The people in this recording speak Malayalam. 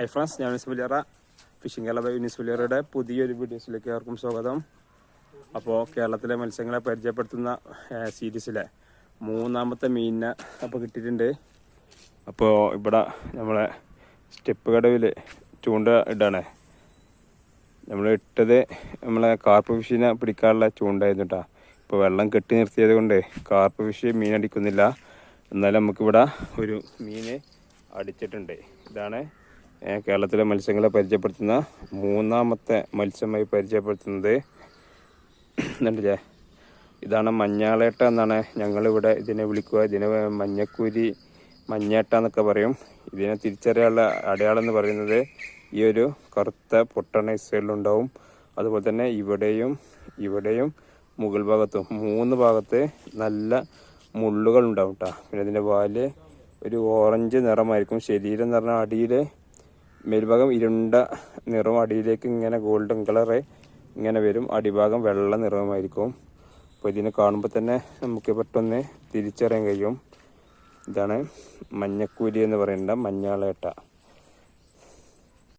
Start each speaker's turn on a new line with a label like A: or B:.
A: ഹൈ ഫ്രണ്ട്സ് ഞാൻ യൂനിസ്ഫുലിയറ ഫിഷിംഗ് കേരള യൂനിസ്ഫുലിയറയുടെ പുതിയൊരു വീഡിയോസിലേക്ക് ഏവർക്കും സ്വാഗതം. അപ്പോൾ കേരളത്തിലെ മത്സ്യങ്ങളെ പരിചയപ്പെടുത്തുന്ന സീരീസിലെ മൂന്നാമത്തെ മീനിനെ അപ്പോൾ കിട്ടിയിട്ടുണ്ട്. അപ്പോൾ ഇവിടെ നമ്മളെ സ്റ്റെപ്പ് കടവിൽ ചൂണ്ട ഇടാണ്. നമ്മൾ ഇട്ടത് നമ്മളെ കാർപ്പ് ഫിഷിനെ പിടിക്കാനുള്ള ചൂണ്ടായിരുന്നു കേട്ടോ ഇപ്പോൾ വെള്ളം കെട്ടി നിർത്തിയത് കൊണ്ട് കാർപ്പ് ഫിഷ് മീൻ അടിക്കുന്നില്ല. എന്നാലും നമുക്കിവിടെ ഒരു മീന് അടിച്ചിട്ടുണ്ട്. ഇതാണ് കേരളത്തിലെ മത്സ്യങ്ങളെ പരിചയപ്പെടുത്തുന്ന മൂന്നാമത്തെ മത്സ്യമായി പരിചയപ്പെടുത്തുന്നത് എന്നുണ്ടല്ലേ ഇതാണ് മഞ്ഞാളേട്ട എന്നാണ് ഞങ്ങളിവിടെ ഇതിനെ വിളിക്കുക. ഇതിനെ മഞ്ഞക്കൂരി മഞ്ഞേട്ട എന്നൊക്കെ പറയും. ഇതിനെ തിരിച്ചറിയാനുള്ള അടയാളം എന്ന് പറയുന്നത് ഈ ഒരു കറുത്ത പൊട്ടണ സൈഡിലുണ്ടാവും. അതുപോലെ തന്നെ ഇവിടെയും ഇവിടെയും മുകൾ ഭാഗത്തും മൂന്ന് ഭാഗത്ത് നല്ല മുള്ളുകൾ ഉണ്ടാവും കേട്ടോ പിന്നെ ഇതിന്റെ വാൽ ഒരു ഓറഞ്ച് നിറമായിരിക്കും. ശരീരം എന്ന് പറഞ്ഞാൽ അടിയിൽ മേൽഭാഗം ഇരുണ്ട നിറം അടിയിലേക്ക് ഇങ്ങനെ ഗോൾഡൻ കളറ് ഇങ്ങനെ വരും. അടിഭാഗം വെള്ള നിറമായിരിക്കും. അപ്പോൾ ഇതിനെ കാണുമ്പോൾ തന്നെ നമുക്ക് പെട്ടെന്ന് തിരിച്ചറിയാൻ കഴിയും. ഇതാണ് മഞ്ഞക്കൂരി എന്ന് പറയുന്ന മഞ്ഞാളേട്ട.